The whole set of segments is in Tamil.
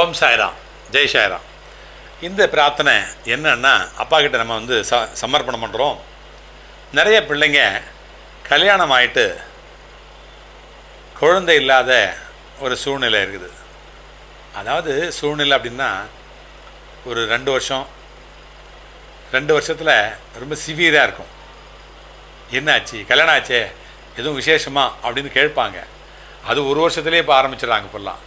ஓம் சாய்ராம். ஜெய் சாய்ராம். இந்த பிரார்த்தனை என்னன்னா அப்பா கிட்ட நம்ம வந்து ச சமர்ப்பணம் பண்ணுறோம் நிறைய பிள்ளைங்க கல்யாணம் ஆயிட்டு குழந்தை இல்லாத ஒரு சூழ்நிலை இருக்குது. அதாவது சூழ்நிலை அப்படின்னா ஒரு ரெண்டு வருஷம் ரெண்டு வருஷத்தில் ரொம்ப சிவியராக இருக்கும். என்னாச்சு கல்யாணம் ஆச்சே? எதுவும் விசேஷமா? அப்படின்னு கேட்பாங்க. அது ஒரு வருஷத்துலேயே இப்போ ஆரம்பிச்சிடறாங்க இப்போல்லாம்.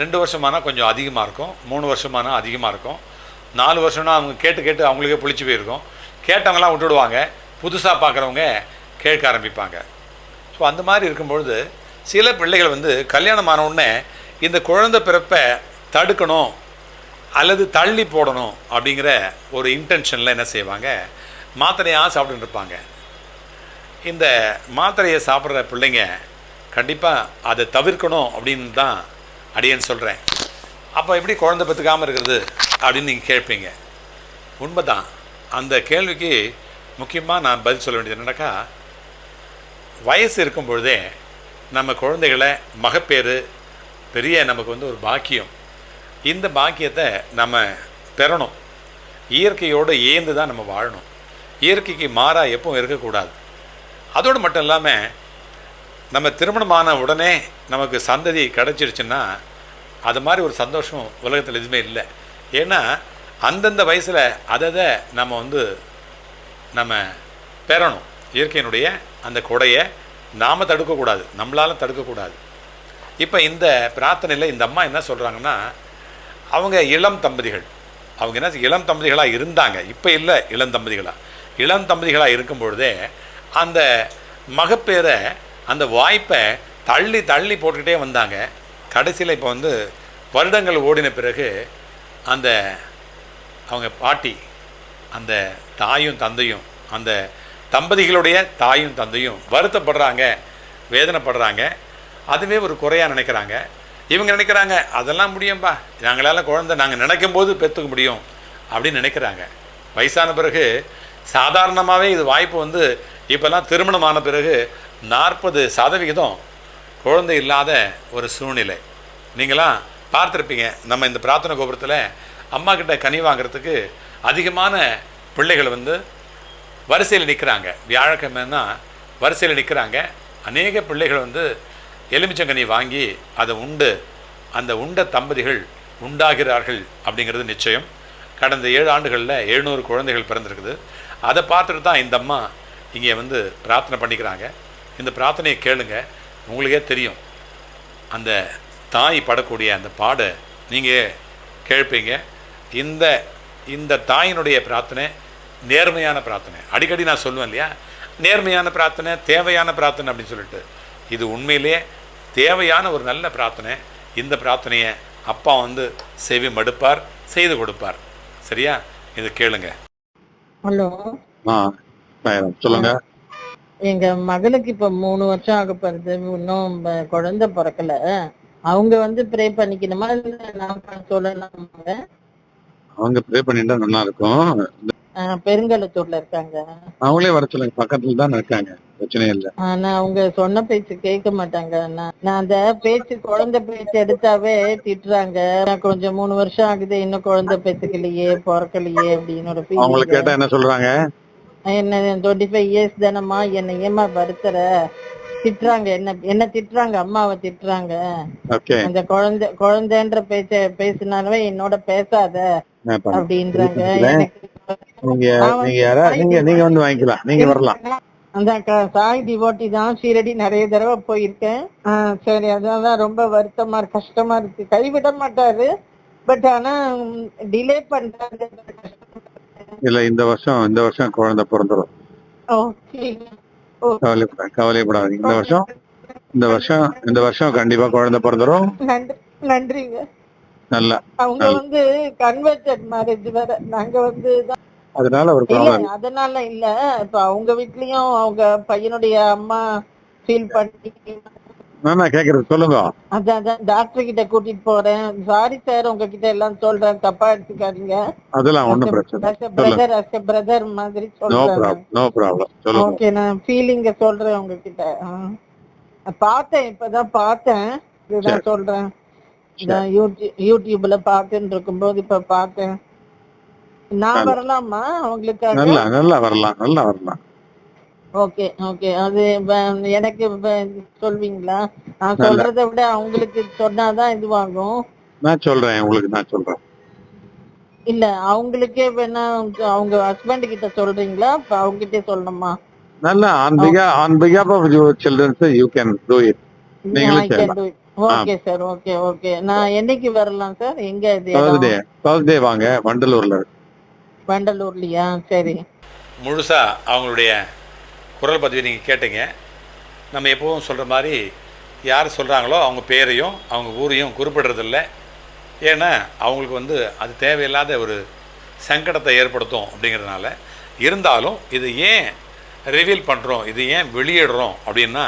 ரெண்டு வருஷமானா கொஞ்சம் அதிகமாக இருக்கும் மூணு வருஷமானா அதிகமாக இருக்கும் நாலு வருஷம்னா அவங்க கேட்டு கேட்டு அவங்களுக்கே புளிச்சு போயிருக்கும். கேட்டவங்களாம் விட்டுடுவாங்க புதுசாக பார்க்குறவங்க கேட்க ஆரம்பிப்பாங்க. ஸோ அந்த மாதிரி இருக்கும்பொழுது சில பிள்ளைகள் வந்து கல்யாணம் ஆனவுடனே இந்த குழந்தை பிறப்பை தடுக்கணும் அல்லது தள்ளி போடணும் அப்படிங்கிற ஒரு இன்டென்ஷனில் என்ன செய்வாங்க? மாத்திரையாக சாப்பிட்டுட்டு இருப்பாங்க. இந்த மாத்திரையை சாப்பிட்ற பிள்ளைங்க கண்டிப்பாக அதை தவிர்க்கணும் அப்படின்னு தான் அடியேன்னு சொல்கிறேன் அப்போ எப்படி குழந்தை பெற்றுக்காமல் இருக்கிறது அப்படின்னு நீங்கள் கேட்பீங்க. உண்மைதான். அந்த கேள்விக்கு முக்கியமாக நான் பதில் சொல்ல வேண்டியது என்னன்னாக்கா வயசு இருக்கும் பொழுதே நம்ம குழந்தைகளை மகப்பேறு பெரிய நமக்கு வந்து ஒரு பாக்கியம். இந்த பாக்கியத்தை நம்ம பெறணும். இயற்கையோடு ஏந்து தான் நம்ம வாழணும். இயற்கைக்கு மாறாக எப்பவும் இருக்கக்கூடாது. அதோடு மட்டும் இல்லாமல் நம்ம திருமணமான உடனே நமக்கு சந்ததி கிடச்சிருச்சுன்னா அது மாதிரி ஒரு சந்தோஷம் உலகத்தில் எதுவுமே இல்லை. ஏன்னா அந்தந்த வயசில் அதை அதை நம்ம வந்து நம்ம பெறணும். இயற்கையினுடைய அந்த கொடையை நாம் தடுக்கக்கூடாது. நம்மளால் தடுக்கக்கூடாது. இப்போ இந்த பிரார்த்தனையில் இந்த அம்மா என்ன சொல்கிறாங்கன்னா அவங்க இளம் தம்பதிகள். அவங்க என்ன இளம் தம்பதிகளாக இருந்தாங்க. இப்போ இல்லை இளம் தம்பதிகளாக இளம் தம்பதிகளாக இருக்கும் பொழுதே அந்த மகப்பேரை அந்த வாய்ப்பை தள்ளி தள்ளி போட்டுக்கிட்டே வந்தாங்க. கடைசியில் இப்போ வந்து வருடங்கள் ஓடின பிறகு அந்த அவங்க பாட்டி அந்த தாயும் தந்தையும் அந்த தம்பதிகளுடைய தாயும் தந்தையும் வருத்தப்படுறாங்க வேதனைப்படுறாங்க. அதுவே ஒரு குறையாக நினைக்கிறாங்க. இவங்க நினைக்கிறாங்க அதெல்லாம் முடியும்பா. நாங்களால் குழந்தை நாங்கள் நினைக்கும் போது பெற்றுக்க முடியும். அப்படின்னு நினைக்கிறாங்க. வயசான பிறகு சாதாரணமாகவே இது வாய்ப்பு வந்து இப்போல்லாம் திருமணமான பிறகு நாற்பது சதவிகிதம் குழந்தை இல்லாத ஒரு சூழ்நிலை. நீங்களாம் பார்த்துருப்பீங்க நம்ம இந்த பிரார்த்தனை கோபுரத்தில் அம்மா கிட்ட கனி வாங்குறதுக்கு அதிகமான பிள்ளைகள் வந்து வரிசையில் நிற்கிறாங்க வியாழக்கிழமைன்னா வரிசையில் நிற்கிறாங்க அநேக பிள்ளைகள் வந்து எலுமிச்சங்கனி வாங்கி அதை உண்டு அந்த உண்ட தம்பதிகள் உண்டாகிறார்கள் அப்படிங்கிறது நிச்சயம். கடந்த ஏழு ஆண்டுகளில் எழுநூறு குழந்தைகள் பிறந்திருக்குது. அதை பார்த்துட்டு தான் இந்த அம்மா இங்கே வந்து பிரார்த்தனை பண்ணிக்கிறாங்க. இந்த பிரார்த்தனையை கேளுங்க. உங்களுக்கே தெரியும். அந்த தாய் படக்கூடிய அந்த பாடை நீங்கள் கேட்பீங்க. இந்த இந்த தாயினுடைய பிரார்த்தனை நேர்மையான பிரார்த்தனை. அடிக்கடி நான் சொல்லுவேன் இல்லையா? நேர்மையான பிரார்த்தனை தேவையான பிரார்த்தனை அப்படின்னு சொல்லிட்டு. இது உண்மையிலேயே தேவையான ஒரு நல்ல பிரார்த்தனை. இந்த பிரார்த்தனையை அப்பா வந்து செவி மடுப்பார் செய்து கொடுப்பார். சரியா? இது கேளுங்க. ஹலோ. சொல்லுங்க. எங்க மகளுக்கு இப்ப மூணு வருஷம் ஆக போறது இன்னும் குழந்தை பிறக்கல. அவங்க வந்து ப்ரே பண்ணிக்கணுமா? இல்ல நான் சொல்லலாமாங்க அவங்க ப்ரே பண்ணிட்டா நல்லா இருக்கும். பெருங்கலத்தூர்ல இருக்காங்க. அவங்களே வர சொல்லுங்க. பக்கத்துல தான் இருக்காங்க. பிரச்சனை இல்லை. ஆனா அவங்க சொன்ன பேச்சு கேட்க மாட்டாங்க. நான் அந்த பேச்சு குழந்தை பேச்சு எடுத்தாவே திட்டுறாங்க. கொஞ்சம் மூணு வருஷம் ஆகுது. இன்னும் குழந்தை பெத்துக்கலையே பிறக்கலையே அப்படின்னு ஒரு அவங்கள feeling. கேட்டா என்ன சொல்றாங்க? என்ன டுவெண்ட்டி ஃபைவ் இயர்ஸ் தானம்மா என்ன ஏமா வருத்துற? திட்டுறாங்க என்ன என்ன திட்டுறாங்க? அம்மாவை திட்டுறாங்க. அந்த குழந்தை குழந்தைன்ற பேச்ச பேசினாலுமே என்னோட பேசாத அப்படின்றாங்க. நீங்க வந்து நீங்க யாரா நீங்க நீங்க வந்து வாங்கிக்கலாம். நீங்க வரலாம். அந்த சாய் டிவோட்டி தான் ஷீரடி நிறைய தடவை போயிருக்கேன். சரி அதான் ரொம்ப வருத்தமா இருக்கு கஷ்டமா இருக்கு. கைவிட மாட்டாரு. பட் ஆனா டிலே பண்றாங்க இல்ல இந்த வருஷம் இந்த வருஷம் குழந்தை பிறந்துரும். ஓகே கவலைப்பட கவலைப்படாதீங்க. இந்த வருஷம் இந்த வருஷம் இந்த வருஷம் கண்டிப்பா குழந்தை பிறந்துரும். நன்றி நன்றிங்க. நல்லா அவங்க வந்து கன்வெர்டட் மேரேஜ் வேற. நாங்க வந்து தான் அதனால ஒரு ப்ராப்ளம் அதனால இல்ல. இப்ப அவங்க வீட்லயும் அவங்க பையனுடைய அம்மா ஃபீல் பண்ணி நான் கேக்குறது சொல்லுங்க. அதான் அதான் டாக்டர் கிட்ட கூட்டிட்டு போறேன். சாரி சார் உங்ககிட்ட எல்லாம் சொல்றேன். தப்பா எடுத்துக்காதீங்க. அதெல்லாம் ஒண்ணும் பிரச்சனை பிரதர் அஸ் பிரதர் மாதிரி சொல்றேன் நோ ப்ராப்ளம் சொல்லுங்க. ஓகே நான் ஃபீலிங்க சொல்றேன் உங்ககிட்ட. பார்த்தேன் இப்பதான் பார்த்தேன். இதுதான் சொல்றேன். நான் யூடியூப் யூடியூப்ல பார்த்துட்டு இருக்கும்போது இப்ப பார்த்தேன். நான் வரலாமா? அவங்களுக்காக நல்லா நல்லா வரலாம் நல்லா வரலாம். ஓகே ஓகே அது எனக்கு சொல்வீங்களா? நான் சொல்றதை விட அவங்களுக்கு சொன்னாதான் இதுவாகும். நான் சொல்றேன் உங்களுக்கு நான் சொல்றேன். இல்ல அவங்களுக்கே வேணா அவங்க ஹஸ்பண்ட் கிட்ட சொல்றீங்களா? இப்ப அவங்க கிட்டே சொல்லணுமா? நல்லா on behalf on பிகாப் of your childrens you can do it நீங்களும் செய்யலாம். ஓகே சார் ஓகே ஓகே நான் என்னைக்கு வரலாம் சார் எங்க இது தேர்ஸ்டே தேர்ஸ்டே வாங்க வண்டலூர்ல. வண்டலூர்லயா? சரி. முழுசாக அவங்களுடைய குரல் பதிவை நீங்கள் கேட்டீங்க. நம்ம எப்பவும் சொல்கிற மாதிரி யார் சொல்கிறாங்களோ அவங்க பேரையும் அவங்க ஊரையும் குறிப்பிடுறதில்ல. ஏன்னா அவங்களுக்கு வந்து அது தேவையில்லாத ஒரு சங்கடத்தை ஏற்படுத்தும் அப்படிங்கிறதுனால. இருந்தாலும் இது ஏன் ரிவீல் பண்ணுறோம் இது ஏன் வெளியிடுறோம் அப்படின்னா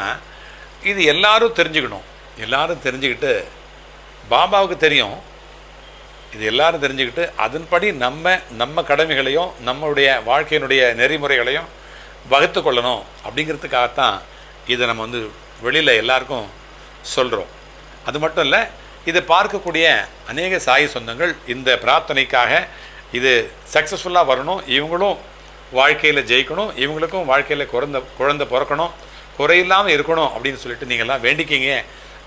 இது எல்லாரும் தெரிஞ்சுக்கணும். எல்லாரும் தெரிஞ்சுக்கிட்டு பாபாவுக்கு தெரியும். இது எல்லாரும் தெரிஞ்சுக்கிட்டு அதன்படி நம்ம நம்ம கடமைகளையும் நம்மளுடைய வாழ்க்கையினுடைய நெறிமுறைகளையும் வகுத்து கொள்ளணும் அப்படிங்கிறதுக்காகத்தான் இதை நம்ம வந்து வெளியில் எல்லாருக்கும் சொல்கிறோம் அது மட்டும் இல்லை இதை பார்க்கக்கூடிய அநேக சாய சொந்தங்கள் இந்த பிரார்த்தனைக்காக இது சக்ஸஸ்ஃபுல்லாக வரணும். இவங்களும் வாழ்க்கையில் ஜெயிக்கணும். இவங்களுக்கும் வாழ்க்கையில் குழந்த குழந்தை பிறக்கணும். குறையில்லாமல் இருக்கணும் அப்படின்னு சொல்லிட்டு நீங்கள்லாம் வேண்டிக்கிங்க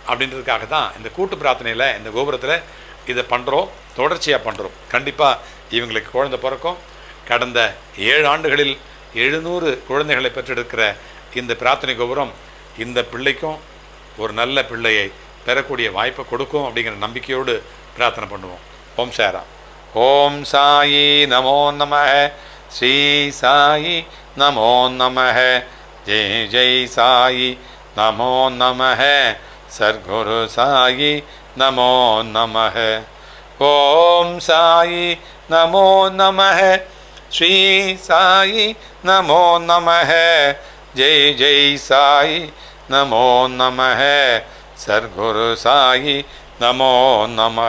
அப்படின்றதுக்காக தான் இந்த கூட்டு பிரார்த்தனையில் இந்த கோபுரத்தில் இதை பண்ணுறோம் தொடர்ச்சியாக பண்ணுறோம் கண்டிப்பாக இவங்களுக்கு குழந்தை பிறக்கும். கடந்த ஏழு ஆண்டுகளில் எழுநூறு குழந்தைகளை பெற்றெடுக்கிற இந்த பிரார்த்தனை கோபுரம் இந்த பிள்ளைக்கும் ஒரு நல்ல பிள்ளையை பெறக்கூடிய வாய்ப்பை கொடுக்கும் அப்படிங்கிற நம்பிக்கையோடு பிரார்த்தனை பண்ணுவோம். ஓம் சாரா. ஓம் சாயி நமோ நம ஸ்ரீ சாயி நமோ நம ஜெய் ஜெய் சாயி நமோ நம சர்க்குரு சாயி நமோ நம ஓம் சாயி நமோ நம ஸ்ரீ சாயி நமோ நம ஜெய் ஜெய் சாயி நமோ நம சர்க்குரு சாயி நமோ நம